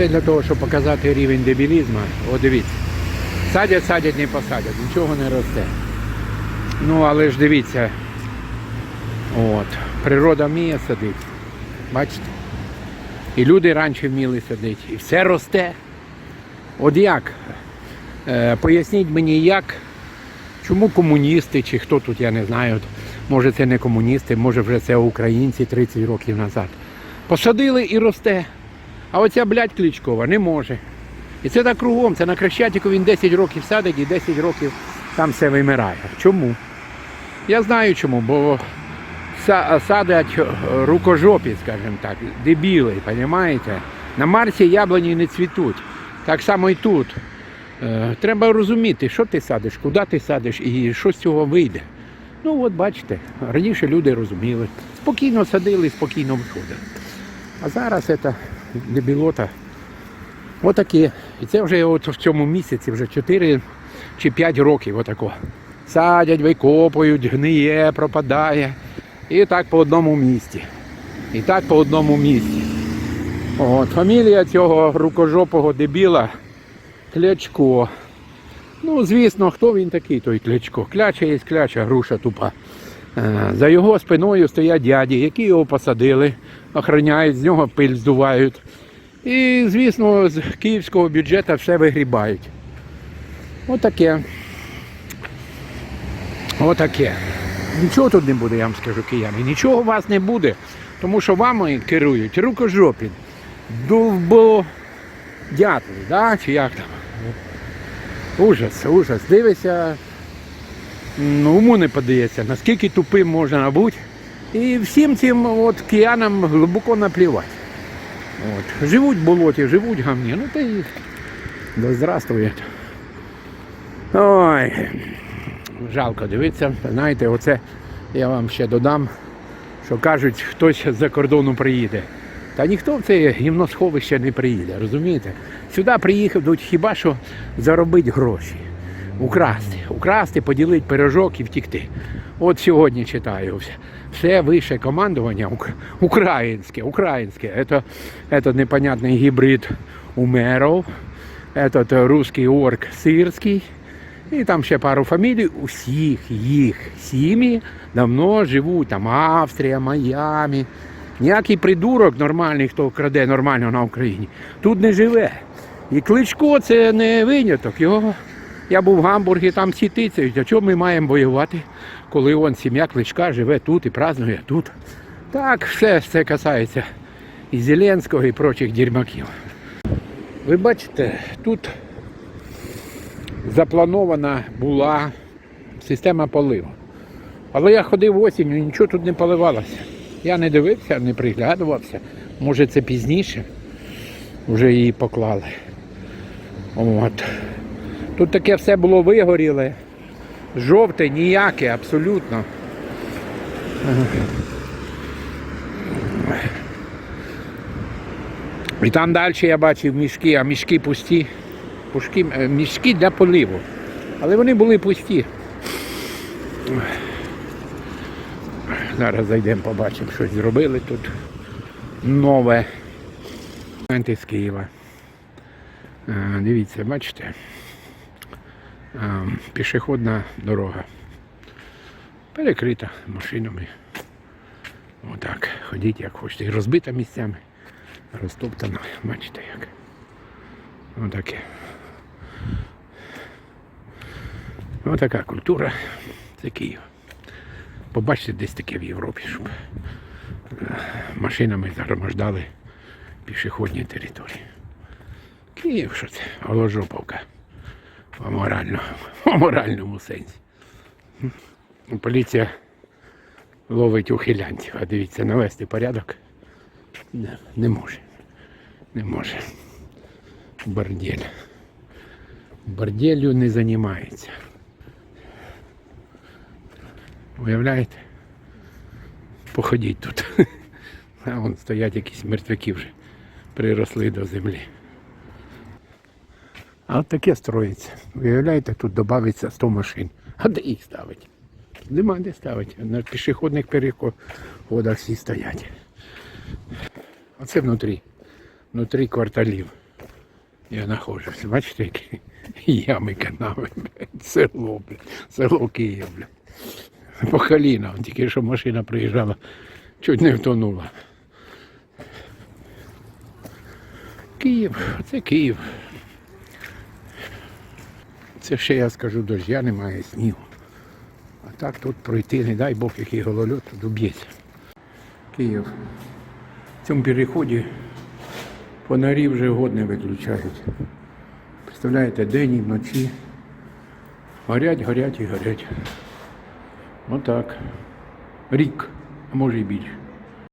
Це для того, щоб показати рівень дебілізму. О, дивіться. Садять, садять, не посадять, нічого не росте. Ну, але ж дивіться. От. Природа вміє садити. Бачите? І люди раніше вміли садити. І все росте. От як? Е, поясніть мені, як, чому комуністи, чи хто тут, я не знаю, може це не комуністи, може вже це українці 30 років назад. Посадили і росте. А оця блядь, Кличкова не може. І це так кругом, це на Хрещатику він 10 років садить і 10 років там все вимирає. Чому? Я знаю чому, бо садять рукожопі, скажімо так, дебіли, розумієте? На Марсі яблуні не цвітуть. Так само і тут. Е, Треба розуміти, що ти садиш, куди ти садиш і що з цього вийде. Ну от бачите, раніше люди розуміли. Спокійно садили, спокійно виходили. А зараз це дебілота. Отаке. І це вже от в цьому місяці вже 4 чи 5 років отако. Садять, викопують, гниє, пропадає. І так по одному місці. І так по одному місці. От, фамілія цього рукожопого дебіла Клячко. Ну, звісно, хто він такий, той Клячко? Кляча є кляча, груша тупа. Е, За його спиною стоять дяді, які його посадили, охороняють, з нього пиль здувають. І, звісно, з київського бюджету все вигрібають. Отаке. Отаке. Нічого тут не буде, я вам скажу, кияни. Нічого у вас не буде, тому що вами керують рукожопі, довбо дятли, да? чи як там. Ужас, ужас. Дивися, ну, уму не подається, наскільки тупим можна бути. І всім цим от, киянам глибоко наплівати. От. Живуть болоті, живуть гамні, ну та й да здравствує. Ой, жалко дивитися. Знаєте, оце я вам ще додам, що кажуть, хтось з-за кордону приїде. Та ніхто в це гімносховище не приїде, розумієте? Сюди приїхав хіба що заробити гроші Украсти, украсти, поділити пирожок і втікти. От сьогодні читаю все. Все вище командування ук- українське, українське. Это, это непонятний гібрид умеров, этот русский орк сирський. І там ще пару фамілій, усіх їх сім'ї давно живуть, там Австрія, Майамі. Ніякий придурок нормальний, хто краде нормально на Україні, тут не живе. І Кличко це не виняток. Його я був в Гамбургі, там всі тицяють. А чому ми маємо воювати, коли он сім'я Кличка живе тут і празднує тут. Так, все це касається і Зеленського, і прочих дерьмаків. Ви бачите, тут запланована була система поливу. Але я ходив осінню, нічого тут не поливалося. Я не дивився, не приглядувався. Може це пізніше вже її поклали. От. Тут таке все було вигоріле. Жовте, ніяке, абсолютно. І там далі я бачив мішки, а мішки пусті. Пушки, е, мішки для поливу. Але вони були пусті. Зараз зайдемо, побачимо, щось зробили тут нове. З Києва. Е, Дивіться, бачите? Пішохідна дорога. Перекрита машинами. Отак. Ходіть як хочете. І розбита місцями. Розтоптана. Бачите як. Отаке. Отака культура. Це Київ. Побачите десь таке в Європі, щоб е, машинами загромождали пішохідні території. Київ, що це? Оложоповка. В аморальному, в аморальному сенсі. Поліція ловить ухилянців, а дивіться, навести порядок не, не може. Не може. Бордель. Борделью не займається. Уявляєте? Походіть тут. А вон стоять якісь мертвяки вже приросли до землі. А таке строїться. Уявляєте, тут додається 100 машин. А де їх ставить? Нема де ставити. На пішохідних переходах всі стоять. Оце внутрі. Внутрі кварталів. я знаходжуся. Бачите, які ями канави, село, блядь, село Київ, блядь. По коліна, тільки що машина приїжджала, чуть не втонула. Київ, це Київ. Це ще я скажу, дождя немає, снігу. А так тут пройти, не дай Бог, який голольот, тут уб'ється. Київ. В цьому переході фонарі вже год не виключають. Представляєте, день і вночі. Горять, горять і горять. Отак. Рік, а може і більше.